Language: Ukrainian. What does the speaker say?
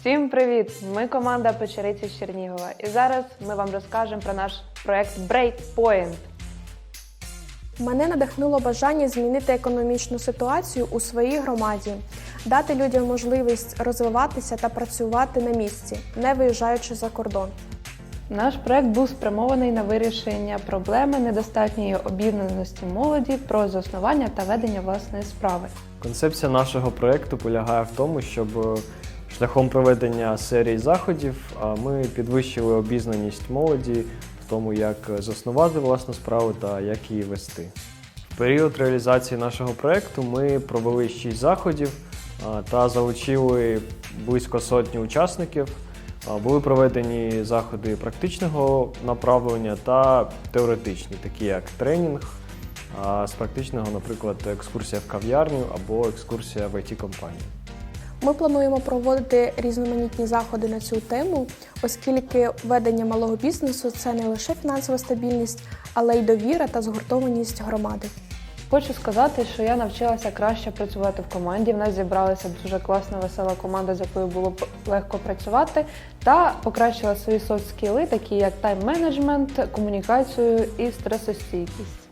Всім привіт! Ми команда Печериці з Чернігова. І зараз ми вам розкажемо про наш проект Breakpoint. Мене надихнуло бажання змінити економічну ситуацію у своїй громаді, дати людям можливість розвиватися та працювати на місці, не виїжджаючи за кордон. Наш проект був спрямований на вирішення проблеми недостатньої об'єднаності молоді про заснування та ведення власної справи. Концепція нашого проєкту полягає в тому, щоб е, шляхом проведення серії заходів ми підвищили обізнаність молоді в тому, як заснувати власну справу та як її вести. В період реалізації нашого проєкту ми провели 6 заходів та залучили близько сотні учасників. Були проведені заходи практичного направлення та теоретичні, такі як тренінг, а з практичного, наприклад, екскурсія в кав'ярню або екскурсія в it компанію Ми плануємо проводити різноманітні заходи на цю тему, оскільки ведення малого бізнесу це не лише фінансова стабільність, але й довіра та згуртованість громади. Хочу сказати, що я навчилася краще працювати в команді. В нас зібралася дуже класна, весела команда, з якою було легко працювати, та покращила свої софт скіли, такі як тайм-менеджмент, комунікацію і стресостійкість.